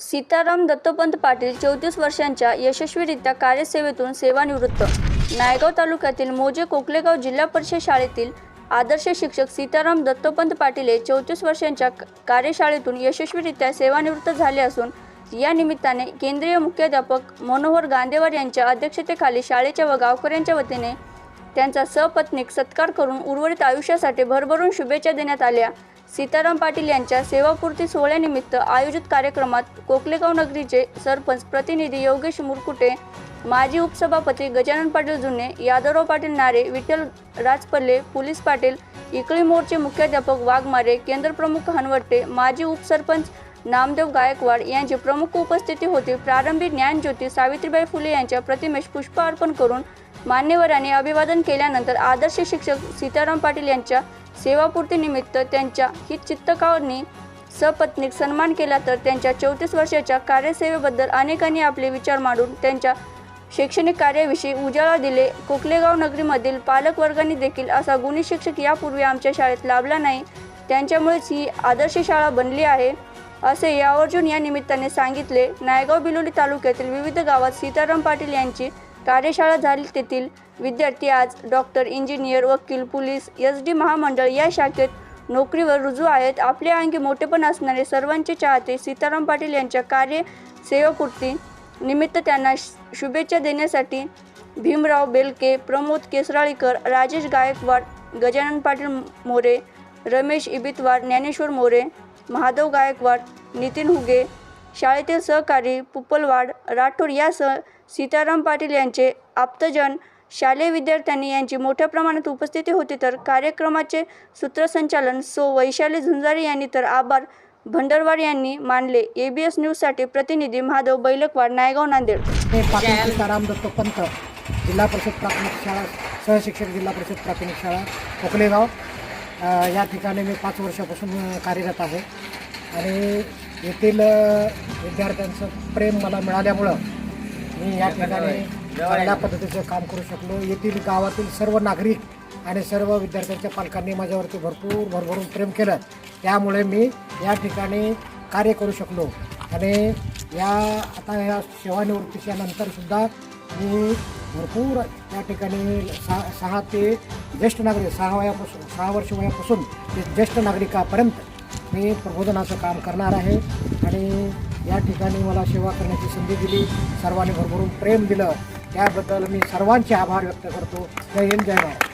सीताराम दत्तोपंत पाटील चौतीस वर्षांच्या यशस्वीरित्या कार्यसेवेतून सेवानिवृत्त. नायगाव तालुक्यातील मोजे कोकलेगाव जिल्हा परिषद शाळेतील आदर्श शिक्षक सीताराम दत्तोपंत पाटील हे चौतीस वर्षांच्या कार्यशाळेतून यशस्वीरित्या सेवानिवृत्त झाले असून या निमित्ताने केंद्रीय मुख्याध्यापक मनोहर गांधेवार यांच्या अध्यक्षतेखाली शाळेच्या व गावकऱ्यांच्या वतीने त्यांचा सपत्नीक सत्कार करून उर्वरित आयुष्यासाठी भरभरून शुभेच्छा देण्यात आल्या. सीताराम पाटील यांच्या सेवापूर्ती सोहळ्यानिमित्त आयोजित कार्यक्रमात कोकलेगाव नगरीचे सरपंच प्रतिनिधी योगेश मुरकुटे माजी उपसभापती गजानन पाटील जुने यादवराव पाटील नारे विठ्ठल राजपल्ले पोलीस पाटील इकळी मोर्चे मुख्याध्यापक वाघमारे केंद्रप्रमुख हनवट्टे माजी उपसरपंच नामदेव गायकवाड यांची प्रमुख उपस्थिती होती. प्रारंभी ज्ञानज्योती सावित्रीबाई फुले यांच्या प्रतिमेस पुष्प अर्पण करून मान्यवरांनी अभिवादन केल्यानंतर आदर्श शिक्षक सीताराम पाटील यांच्या सेवापूर्तीनिमित्त त्यांच्या हितचित्तकांनी सपत्नीक सन्मान केला तर त्यांच्या चौतीस वर्षाच्या कार्यसेवेबद्दल अनेकांनी आपले विचार मांडून त्यांच्या शैक्षणिक कार्याविषयी उजाळा दिले. कोकलेगाव नगरीमधील पालकवर्गांनी देखील असा गुणी शिक्षक यापूर्वी आमच्या शाळेत लाभला नाही. त्यांच्यामुळेच ही आदर्श शाळा बनली आहे असे यावर्जून या निमित्ताने सांगितले. नायगाव बिलोली तालुक्यातील विविध गावात सीताराम पाटील यांची कार्यशाळा झाली तेथील विद्यार्थी आज डॉक्टर इंजिनियर वकील पोलीस एस डी महामंडळ या शाखेत नोकरीवर रुजू आहेत. आपल्या अंगी मोठेपण असणारे सर्वांचे चाहते सीताराम पाटील यांच्या कार्य निमित्त त्यांना श- शुभेच्छा देण्यासाठी भीमराव बेलके प्रमोद केसराळीकर राजेश गायकवाड गजानन पाटील मोरे रमेश इबितवाड ज्ञानेश्वर मोरे महादेव गायकवाड नितीन हुगे शाळेतील सहकारी पुप्पलवाड राठोड यासह सीताराम पाटील यांचे आप्तजन शालेय विद्यार्थ्यांनी यांची मोठ्या प्रमाणात उपस्थिती होती तर कार्यक्रमाचे सूत्रसंचालन सो. वैशाली झुंजारी यांनी तर आभार भंडरवाड यांनी मानले. ए बी एस न्यूजसाठी प्रतिनिधी महादेव बैलकवाड नायगाव नांदेड. हे पाटील सीताराम जिल्हा परिषद प्राथमिक शाळा सहशिक्षक जिल्हा परिषद प्राथमिक शाळा कोकलेगाव या ठिकाणी मी पाच वर्षापासून कार्यरत आहे. आणि येथील विद्यार्थ्यांचं प्रेम मला मिळाल्यामुळं मी या ठिकाणी चांगल्या पद्धतीचं काम करू शकलो. येथील गावातील सर्व नागरिक आणि सर्व विद्यार्थ्यांच्या पालकांनी माझ्यावरती भरपूर भरभरून प्रेम केलं. त्यामुळे मी या ठिकाणी कार्य करू शकलो. आणि या आता या सेवानिवृत्तीच्या नंतरसुद्धा मी भरपूर या ठिकाणी सहा सहा ते ज्येष्ठ नागरिक सहा वयापासून सहा वर्ष वयापासून ते ज्येष्ठ नागरिकापर्यंत मी प्रबोधनाचं काम करणार आहे. आणि या ठिकाणी मला सेवा करण्याची संधी दिली. सर्वांनी भरभरून प्रेम दिलं. त्याबद्दल मी सर्वांचे आभार व्यक्त करतो. जय हिंद जय महाराज